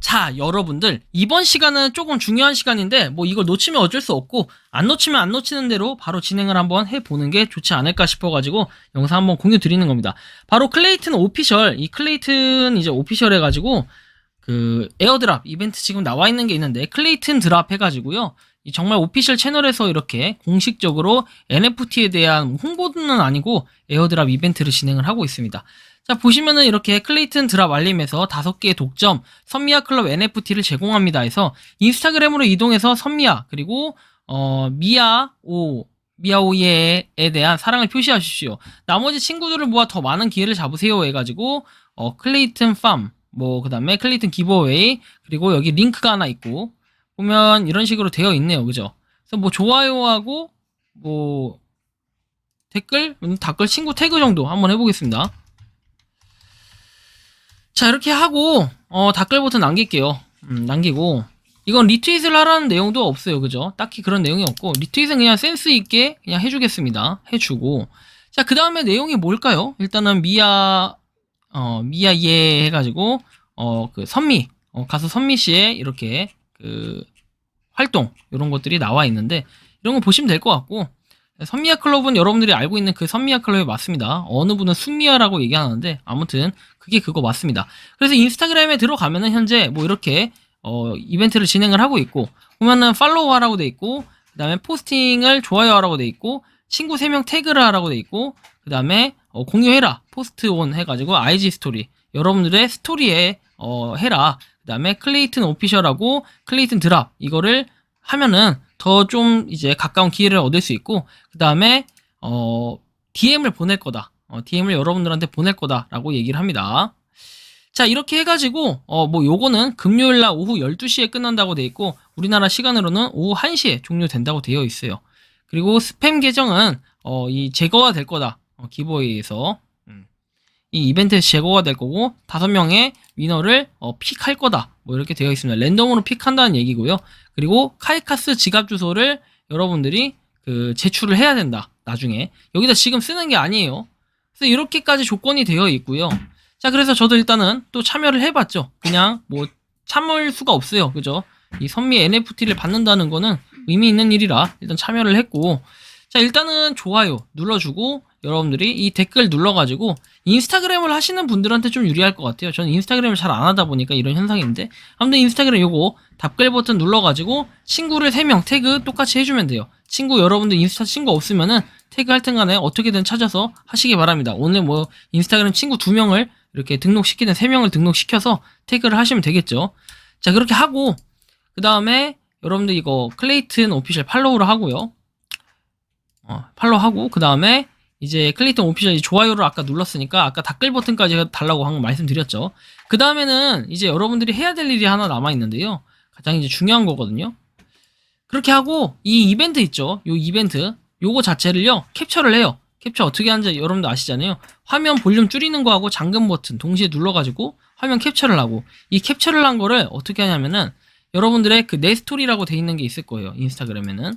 자, 여러분들. 이번 시간은 조금 중요한 시간인데, 뭐 이걸 놓치면 어쩔 수 없고, 안 놓치면 안 놓치는 대로 바로 진행을 한번 해보는 게 좋지 않을까 싶어가지고, 영상 한번 공유 드리는 겁니다. 바로 클레이튼 오피셜, 이 클레이튼 이제 오피셜 해가지고, 그 에어드랍 이벤트 지금 나와 있는 게 있는데, 클레이튼 드랍 해가지고요. 이 정말 오피셜 채널에서 이렇게 공식적으로 NFT에 대한 홍보는 아니고, 에어드랍 이벤트를 진행을 하고 있습니다. 자, 보시면은 이렇게 클레이튼 드랍 알림에서 다섯 개의 독점, 선미야 클럽 NFT를 제공합니다 해서 인스타그램으로 이동해서 선미야, 그리고, 어, 미야오, 미야오예에 대한 사랑을 표시하십시오. 나머지 친구들을 모아 더 많은 기회를 잡으세요 해가지고, 어, 클레이튼 팜, 뭐, 그 다음에 클레이튼 기버웨이, 그리고 여기 링크가 하나 있고, 보면 이런 식으로 되어 있네요. 그죠? 그래서 뭐, 좋아요하고, 뭐, 댓글, 음, 댓글 친구 태그 정도 한번 해보겠습니다. 자 이렇게 하고 어 댓글 버튼 남길게요. 음, 남기고. 이건 리트윗을 하라는 내용도 없어요. 그죠? 딱히 그런 내용이 없고 리트윗은 그냥 센스 있게 그냥 해주겠습니다. 해주고. 자 그 다음에 내용이 뭘까요? 일단은 미야 어 미야 예 해가지고 어 그 선미 어, 가수 선미 씨의 이렇게 그 활동 이런 것들이 나와 있는데 이런 거 보시면 될 것 같고 선미야 클럽은 여러분들이 알고 있는 그 선미야 클럽이 맞습니다. 어느 분은 순미야라고 얘기하는데 아무튼 그게 그거 맞습니다. 그래서 인스타그램에 들어가면은 현재 뭐 이렇게 어 이벤트를 진행을 하고 있고 보면은 팔로우 하라고 돼 있고 그다음에 포스팅을 좋아요 하라고 돼 있고 친구 3명 태그를 하라고 돼 있고 그다음에 어, 공유해라 포스트 온 해가지고 IG 스토리 여러분들의 스토리에 어 해라 그다음에 클레이튼 오피셜하고 클레이튼 드랍 이거를 하면은 더 좀 이제 가까운 기회를 얻을 수 있고 그 다음에 어 DM을 보낼 거다. 어, DM을 여러분들한테 보낼 거다라고 얘기를 합니다. 자 이렇게 해가지고 어 뭐 요거는 금요일 날 오후 12시에 끝난다고 돼 있고 우리나라 시간으로는 오후 1시에 종료된다고 되어 있어요. 그리고 스팸 계정은 어 이 제거가 될 거다. 어, 기보이에서 음. 이 이벤트에서 제거가 될 거고 다섯 명의 위너를 어, 픽할 거다. 뭐 이렇게 되어 있습니다. 랜덤으로 픽한다는 얘기고요. 그리고 카이카스 지갑 주소를 여러분들이 그 제출을 해야 된다. 나중에 여기다 지금 쓰는 게 아니에요. 그래서 이렇게까지 조건이 되어 있고요. 자, 그래서 저도 일단은 또 참여를 해봤죠. 그냥 뭐 참을 수가 없어요. 그죠? 이 선미 NFT를 받는다는 거는 의미 있는 일이라 일단 참여를 했고, 자, 일단은 좋아요 눌러주고 여러분들이 이 댓글 눌러가지고 인스타그램을 하시는 분들한테 좀 유리할 것 같아요. 저는 인스타그램을 잘 안 하다 보니까 이런 현상인데 아무튼 인스타그램 요거 답글 버튼 눌러가지고 친구를 3명 태그 똑같이 해주면 돼요. 친구 여러분들 인스타 친구 없으면은 태그 할 땐간에 어떻게든 찾아서 하시기 바랍니다. 오늘 뭐 인스타그램 친구 2명을 이렇게 등록시키는 3명을 등록시켜서 태그를 하시면 되겠죠. 자 그렇게 하고 그 다음에 여러분들 이거 클레이튼 오피셜 팔로우를 하고요. 어, 팔로우하고 그 다음에 이제 클레이튼 오피셜 좋아요를 아까 눌렀으니까 아까 댓글 버튼까지 달라고 한 거 말씀드렸죠. 그 다음에는 이제 여러분들이 해야 될 일이 하나 남아 있는데요. 가장 이제 중요한 거거든요. 그렇게 하고 이 이벤트 있죠. 요 이벤트 요거 자체를요 캡처를 해요. 캡처 어떻게 하는지 여러분도 아시잖아요. 화면 볼륨 줄이는 거하고 잠금 버튼 동시에 눌러가지고 화면 캡처를 하고 이 캡처를 한 거를 어떻게 하냐면은 여러분들의 그 내 스토리라고 돼 있는 게 있을 거예요. 인스타그램에는.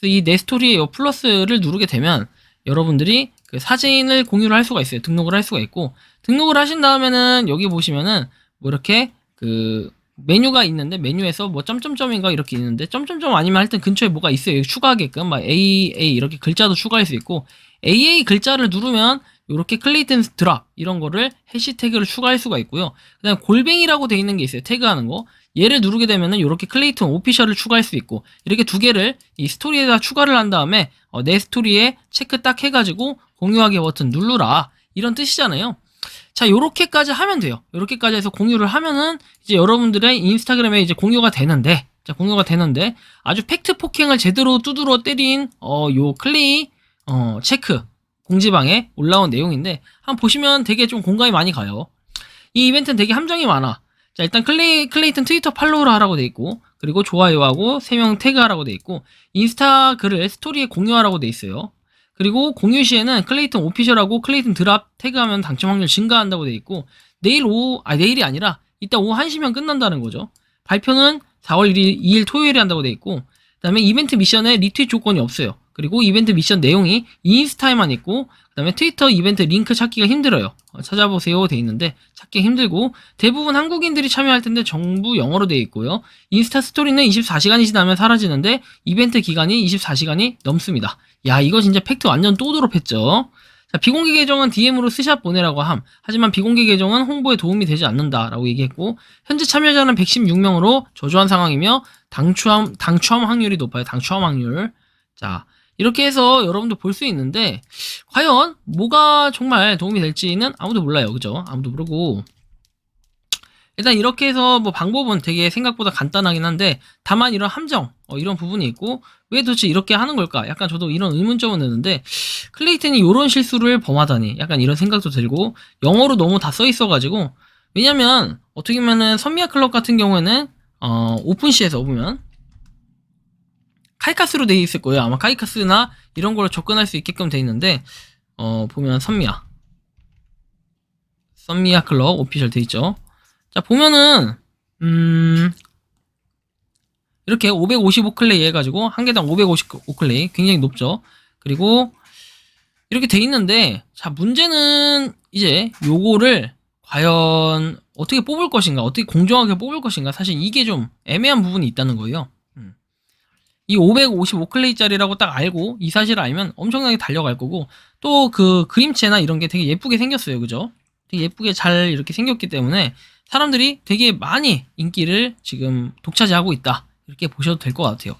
그래서 이 내 스토리에 요 플러스를 누르게 되면 여러분들이 그 사진을 공유를 할 수가 있어요. 등록을 할 수가 있고 등록을 하신 다음에는 여기 보시면은 뭐 이렇게 그 메뉴가 있는데 메뉴에서 뭐 점점점인가 이렇게 있는데 점점점 아니면 하여튼 근처에 뭐가 있어요. 추가하게끔 막 AA 이렇게 글자도 추가할 수 있고 AA 글자를 누르면 이렇게 클레이튼 드랍 이런 거를 해시태그를 추가할 수가 있고요. 그다음 골뱅이라고 돼 있는 게 있어요. 태그하는 거. 얘를 누르게 되면은 이렇게 클레이튼 오피셜을 추가할 수 있고 이렇게 두 개를 이 스토리에다 추가를 한 다음에 어, 내 스토리에 체크 딱 해가지고 공유하기 버튼 누르라 이런 뜻이잖아요. 자, 요렇게까지 하면 돼요. 요렇게까지 해서 공유를 하면은 이제 여러분들의 인스타그램에 이제 공유가 되는데, 자, 공유가 되는데 아주 팩트 폭행을 제대로 두드러 때린 어, 요 클레이 어, 체크 공지방에 올라온 내용인데 한번 보시면 되게 좀 공감이 많이 가요. 이 이벤트는 되게 함정이 많아. 자, 일단 클레이, 클레이튼 트위터 팔로우를 하라고 돼 있고, 그리고 좋아요하고 3명 태그하라고 돼 있고, 인스타 글을 스토리에 공유하라고 돼 있어요. 그리고 공유 시에는 클레이튼 오피셜하고 클레이튼 드랍 태그하면 당첨 확률 증가한다고 돼 있고 내일 오후 아 내일이 아니라 이따 오후 1시면 끝난다는 거죠. 발표는 4월 1일 2일 토요일에 한다고 돼 있고 그다음에 이벤트 미션에 리트윗 조건이 없어요. 그리고 이벤트 미션 내용이 인스타에만 있고 그다음에 트위터 이벤트 링크 찾기가 힘들어요. 어, 찾아보세요 돼 있는데 찾기 힘들고 대부분 한국인들이 참여할 텐데 전부 영어로 돼 있고요. 인스타 스토리는 24시간이 지나면 사라지는데 이벤트 기간이 24시간이 넘습니다. 야 이거 진짜 팩트 완전 또드롭했죠. 자, 비공개 계정은 DM으로 스샷 보내라고 함. 하지만 비공개 계정은 홍보에 도움이 되지 않는다라고 얘기했고 현재 참여자는 116명으로 저조한 상황이며 당추함 당추함 확률이 높아요. 당추함 확률. 자, 이렇게 해서 여러분도 볼 수 있는데 과연 뭐가 정말 도움이 될지는 아무도 몰라요. 그죠? 아무도 모르고 일단 이렇게 해서 뭐 방법은 되게 생각보다 간단하긴 한데 다만 이런 함정 어, 이런 부분이 있고 왜 도대체 이렇게 하는 걸까? 약간 저도 이런 의문점은 드는데 클레이튼이 이런 실수를 범하다니 약간 이런 생각도 들고 영어로 너무 다 써 있어 가지고 왜냐면 어떻게 보면은 선미아 클럽 같은 경우에는 어, 오픈시에서 보면 카이카스로 돼 있을 거예요. 아마 카이카스나 이런 걸로 접근할 수 있게끔 돼 있는데 어, 보면 선미아 선미아 클럽 오피셜 돼 있죠. 자 보면은 음 이렇게 555클레이 해가지고 한 개당 555클레이 굉장히 높죠. 그리고 이렇게 돼 있는데 자 문제는 이제 요거를 과연 어떻게 뽑을 것인가 어떻게 공정하게 뽑을 것인가 사실 이게 좀 애매한 부분이 있다는 거예요. 음. 이 555클레이짜리라고 딱 알고 이 사실을 알면 엄청나게 달려갈 거고 또 그 그림체나 이런 게 되게 예쁘게 생겼어요. 그죠? 되게 예쁘게 잘 이렇게 생겼기 때문에 사람들이 되게 많이 인기를 지금 독차지하고 있다. 이렇게 보셔도 될 것 같아요.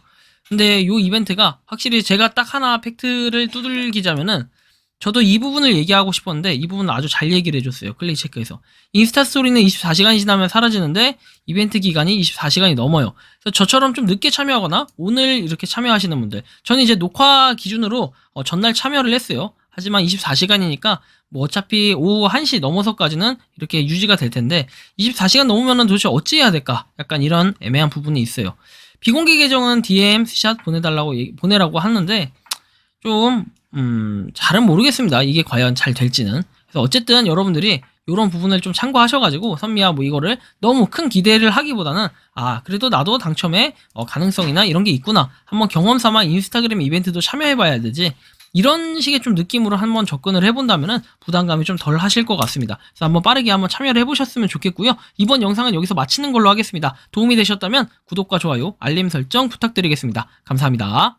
근데 이 이벤트가 확실히 제가 딱 하나 팩트를 두들기자면은 저도 이 부분을 얘기하고 싶었는데 이 부분은 아주 잘 얘기를 해줬어요. 클레이 체크에서. 인스타 스토리는 24시간이 지나면 사라지는데 이벤트 기간이 24시간이 넘어요. 그래서 저처럼 좀 늦게 참여하거나 오늘 이렇게 참여하시는 분들 저는 이제 녹화 기준으로 어, 전날 참여를 했어요. 하지만 24시간이니까 뭐 어차피 오후 1시 넘어서까지는 이렇게 유지가 될 텐데 24시간 넘으면은 도대체 어찌 해야 될까? 약간 이런 애매한 부분이 있어요. 비공개 계정은 DM 스샷 보내달라고 보내라고 하는데 좀 음, 잘은 모르겠습니다. 이게 과연 잘 될지는. 그래서 어쨌든 여러분들이 이런 부분을 좀 참고하셔가지고 선미야 뭐 이거를 너무 큰 기대를 하기보다는 아 그래도 나도 당첨에 어, 가능성이나 이런 게 있구나 한번 경험 삼아 인스타그램 이벤트도 참여해봐야 되지 이런 식의 좀 느낌으로 한번 접근을 해본다면은 부담감이 좀 덜 하실 것 같습니다. 그래서 한번 빠르게 한번 참여를 해보셨으면 좋겠고요. 이번 영상은 여기서 마치는 걸로 하겠습니다. 도움이 되셨다면 구독과 좋아요, 알림 설정 부탁드리겠습니다. 감사합니다.